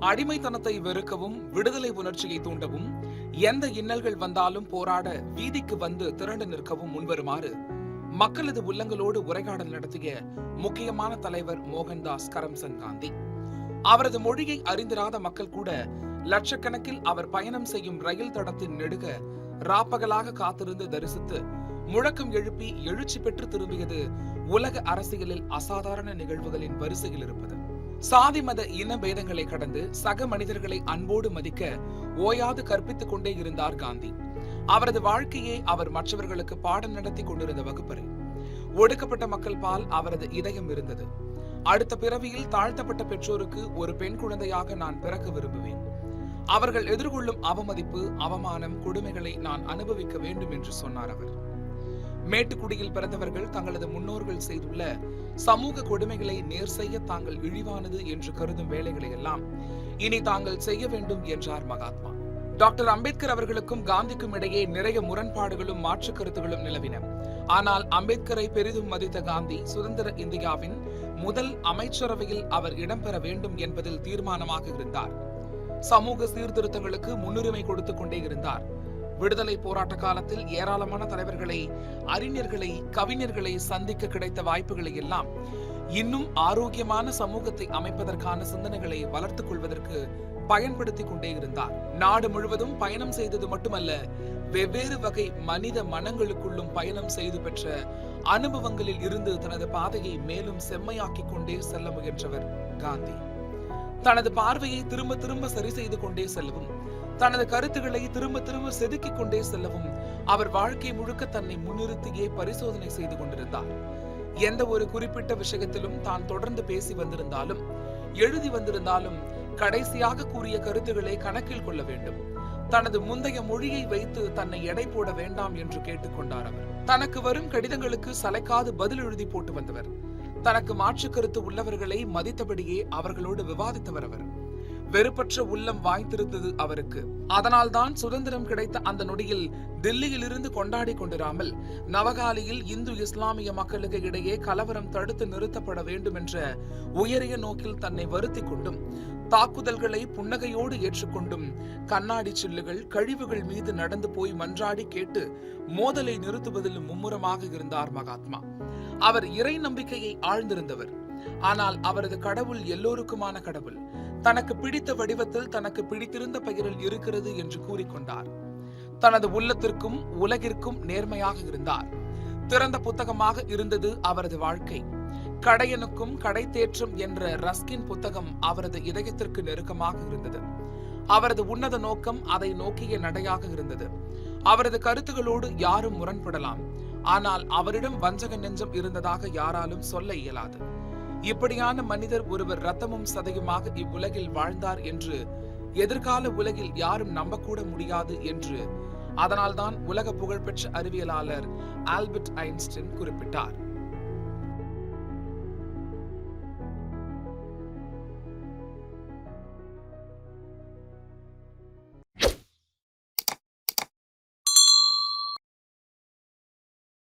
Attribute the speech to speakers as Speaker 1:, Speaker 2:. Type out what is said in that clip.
Speaker 1: அடிமைத்தனத்தை வெறுக்கவும் விடுதலை உணர்ச்சியை தூண்டவும் எந்த இன்னல்கள் வந்தாலும் போராட வீதிக்கு வந்து திரண்டு நிற்கவும் முன்வருமாறு மக்களது உள்ளங்களோடு உரையாடல் நடத்திய முக்கியமான தலைவர் மோகன்தாஸ் கரம்சந்த் காந்தி. அவரது மொழியை அறிந்திராத மக்கள் கூட லட்சக்கணக்கில் அவர் பயணம் செய்யும் ரயில் தடத்தின் நெடுக ராப்பகலாக காத்திருந்து தரிசித்து முழக்கம் எழுப்பி எழுச்சி பெற்று திரும்பியது உலக அரசியலில் அசாதாரண நிகழ்வுகளின் வரிசையில் இருப்பது. சாதி மத இன பேதங்களை கடந்து சக மனிதர்களை அன்போடு மதிக்க ஓயாது கற்பித்துக் கொண்டே இருந்தார் காந்தி. அவரது வாழ்க்கையே அவர் மற்றவர்களுக்கு பாடம் நடத்தி கொண்டிருந்த வகுப்பறை. ஒடுக்கப்பட்ட மக்கள் பால் அவரது இதயம் இருந்தது. அடுத்த பிறவியில் தாழ்த்தப்பட்ட பெற்றோருக்கு ஒரு பெண் குழந்தையாக நான் பிறக்க விரும்புவேன். அவர்கள் எதிர்கொள்ளும் அவமதிப்பு அவமானம் கொடுமைகளை நான் அனுபவிக்க வேண்டும் என்று சொன்னார் அவர். மேட்டுக்குடியில் பிறந்தவர்கள் தங்களது முன்னோர்கள் செய்துள்ள சமூக கொடுமைகளை நேர் செய்ய தாங்கள் இழிவானது என்று கருதும் வேலைகளை எல்லாம் இனி தாங்கள் செய்ய வேண்டும் என்றார் மகாத்மா. டாக்டர் அம்பேத்கர் அவர்களுக்கும் காந்திக்கும் இடையே நிறைய முரண்பாடுகளும் மாற்று கருத்துகளும் நிலவின. ஆனால் அம்பேத்கரை பெரிதும் மதித்த காந்தி சுதந்திர இந்தியாவின் முதல் அமைச்சரவையில் அவர் இடம்பெற வேண்டும் என்பதில் தீர்மானமாக இருந்தார். சமூக சீர்திருத்தங்களுக்கு முன்னுரிமை கொடுத்துக் கொண்டே இருந்தார். விடுதலை போராட்ட காலத்தில் ஏராளமான தலைவர்களை அறிஞர்களை கவிஞர்களை சந்திக்க கிடைத்த வாய்ப்புகளை எல்லாம் இன்னும் ஆரோக்கியமான சமூகத்தை அமைப்பதற்கான சிந்தனைகளை வளர்த்துக் கொள்வதற்கு பயன்படுத்திக் கொண்டே இருந்தார். நாடு முழுவதும் பயணம் செய்தது மட்டுமல்ல வெவ்வேறு வகை மனித மனங்களுக்குள்ளும் பயணம் செய்து பெற்ற அனுபவங்களில் இருந்து தனது பாதையை மேலும் செம்மையாக்கிக் கொண்டே செல்ல முயன்றவர் காந்தி. தனது பார்வையை திரும்ப திரும்ப சரி செய்து கொண்டே செல்லவும் தனது கருத்துக்களை திரும்ப திரும்ப செதுக்கிக் கொண்டே செல்லவும் அவர் வாழ்க்கை முழுக்க தன்னை முன்னிறுத்தியே பரிசோதனை செய்து கொண்டிருந்தார். எந்த ஒரு குறிப்பிட்ட விஷயத்திலும் தான் தொடர்ந்து பேசி வந்திருந்தாலும் எழுதி வந்திருந்தாலும் கடைசியாக கூறிய கருத்துக்களை கணக்கில் கொள்ள வேண்டும். தனது முந்தைய மொழியை வைத்து தன்னை எடை போட வேண்டாம் என்று கேட்டுக்கொண்டார் அவர். தனக்கு வரும் கடிதங்களுக்கு சலைக்காது பதில் எழுதி போட்டு வந்தவர். தனக்கு மாற்று கருத்து உள்ளவர்களை மதித்தபடியே அவர்களோடு விவாதித்தவர் அவர். வெறுப்பற்ற உள்ளம் வாய்த்திருந்தது அவருக்கு. அதனால்தான் சுதந்திரம் கிடைத்த அந்த நொடியில் தில்லியில் இருந்து கொண்டாடி கொண்டிராமல் நவகாலியில் இந்து இஸ்லாமிய மக்களுக்கு இடையே கலவரம் தடுத்து நிறுத்தப்பட வேண்டும் என்ற உயரிய நோக்கில் தன்னை வருத்தி கொண்டும் தாக்குதல்களை புன்னகையோடு ஏற்றுக்கொண்டும் கண்ணாடி சில்லுகள் கழிவுகள் மீது நடந்து போய் மன்றாடி கேட்டு மோதலை நிறுத்துவதில் மும்முரமாக இருந்தார் மகாத்மா. அவர் இறை நம்பிக்கையை ஆழ்ந்திருந்தவர். ஆனால் அவரது கடவுள் எல்லோருக்குமான கடவுள். தனக்கு பிடித்த வடிவத்தில் தனக்கு பிடித்திருந்த பெயரில் இருக்கிறது என்று கூறிக்கொண்டார். தனது உள்ளத்திற்கும் உலகிற்கும் நேர்மையாக இருந்தார். திறந்த புத்தகமாக இருந்தது அவரது வாழ்க்கை. கடையனுக்கும் கடைத்தேற்றம் என்ற ரஸ்கின் புத்தகம் அவரது இதயத்திற்கு நெருக்கமாக இருந்தது. அவரது உன்னத நோக்கம் அதை நோக்கிய நடையாக இருந்தது. அவரது கருத்துகளோடு யாரும் முரண்படலாம். ஆனால் அவரிடம் வஞ்சக நெஞ்சம் இருந்ததாக யாராலும் சொல்ல இயலாது. இப்படியான மனிதர் ஒருவர் ரத்தமும் சதையுமாக இவ்வுலகில் வாழ்ந்தார் என்று எதிர்கால உலகில் யாரும் நம்பக்கூட முடியாது என்று அதனால்தான் உலக புகழ்பெற்ற அறிவியலாளர் ஆல்பர்ட் ஐன்ஸ்டைன் குறிப்பிட்டார்.